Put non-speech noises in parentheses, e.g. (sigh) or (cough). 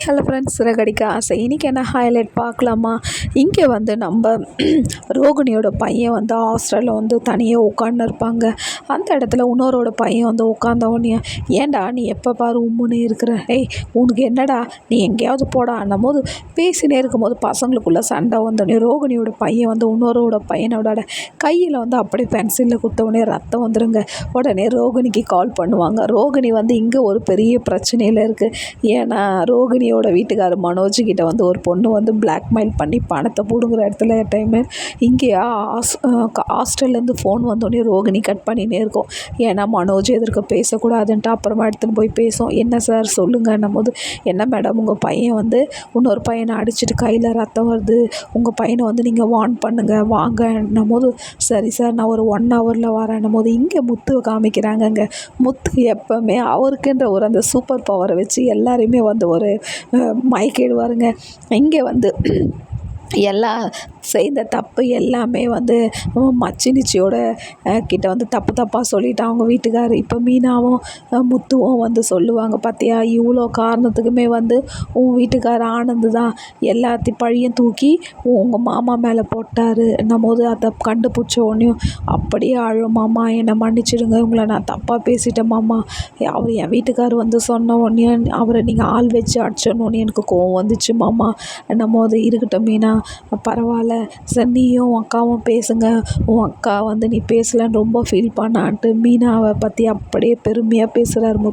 Hello friends Siragadikka ஆசை. இன்றைக்கி என்ன ஹைலைட் பார்க்கலாமா? இங்கே வந்து நம்ம (clears throat) ரோகிணியோட பையன் வந்து ஹாஸ்டலில் வந்து தனியாக உட்காந்து இருப்பாங்க. அந்த இடத்துல இன்னொரோட பையன் வந்து உட்காந்த உடனே ஏன்டா நீ எப்போ பாரு உம்முன்னு இருக்கிற? ஏய் உனக்கு என்னடா? நீ எங்கேயாவது போடான்னும் போது பேசினே இருக்கும்போது பசங்களுக்குள்ளே சண்டை வந்தோடனே ரோகிணியோட பையன் வந்து இன்னொரோட பையனோட கையில் வந்து அப்படியே பென்சிலில் குத்த உடனே ரத்தம் வந்துடுங்க உடனே ரோகிணிக்கு கால் பண்ணுவாங்க. ரோகிணி வந்து இங்கே ஒரு பெரிய பிரச்சனையில் இருக்குது ஏன்னா ரோகிணி ரோகிணியோட வீட்டுக்கார் மனோஜ் கிட்ட வந்து ஒரு பொண்ணு வந்து பிளாக்மெயில் பண்ணி பணத்தை பிடுங்குற இடத்துல டைமு இங்கேயா ஹாஸ் ஹாஸ்டல்லேருந்து ஃபோன் வந்தோடனே ரோகிணி கட் பண்ணினே இருக்கும். ஏன்னா மனோஜ் எதிர்க்க பேசக்கூடாதுன்ட்டு அப்புறமா எடுத்துன்னு போய் பேசும். என்ன சார் சொல்லுங்கன்னும் போது என்ன மேடம் உங்கள் பையன் வந்து இன்னொரு பையனை அடிச்சுட்டு கையில் ரத்தம் வருது. உங்கள் பையனை வந்து நீங்கள் வார்ன் பண்ணுங்கள் வாங்கன்னும் போது சரி சார் நான் ஒரு ஒன் ஹவரில் வரேன்னும் போது இங்கே முத்து காமிக்கிறாங்கங்க. முத்து எப்போவுமே அவருக்குன்ற ஒரு அந்த சூப்பர் பவரை வச்சு எல்லாரையுமே வந்து ஒரு மயக்கிடுவாருங்க. இங்கே வந்து எல்லா செய்த தப்பு எல்லாமே வந்து மச்சினிச்சியோட கிட்ட வந்து தப்பு தப்பாக சொல்லிவிட்டு அவங்க வீட்டுக்காரர் இப்போ மீனாவும் முத்துவும் வந்து சொல்லுவாங்க பார்த்தியா இவ்வளோ காரணத்துக்குமே வந்து உன் வீட்டுக்காரர் ஆனந்து தான் எல்லாத்தையும் பழியும் தூக்கி உங்கள் மாமா மேலே போட்டார். போது அதை கண்டுபிடிச்ச உடனேயும் அப்படியே அழும் மாமா என்னை மன்னிச்சிடுங்க உங்களை நான் தப்பாக பேசிட்டேன் மாமா. அவர் என் வீட்டுக்கார் வந்து சொன்ன உடனே அவரை நீங்கள் ஆள் வச்சு அடிச்சோன்னு எனக்கு கோவம் வந்துச்சு மாமா. நம்ம போது இருக்கட்டும் மீனா பரவாயில்ல. சரி நீயும் உன் அக்காவும் பேசுங்க. உன் அக்கா வந்து நீ பேசலைன்னு ரொம்ப ஃபீல் பண்ணான்ட்டு மீனாவை பற்றி அப்படியே பெருமையாக பேசுகிறாரு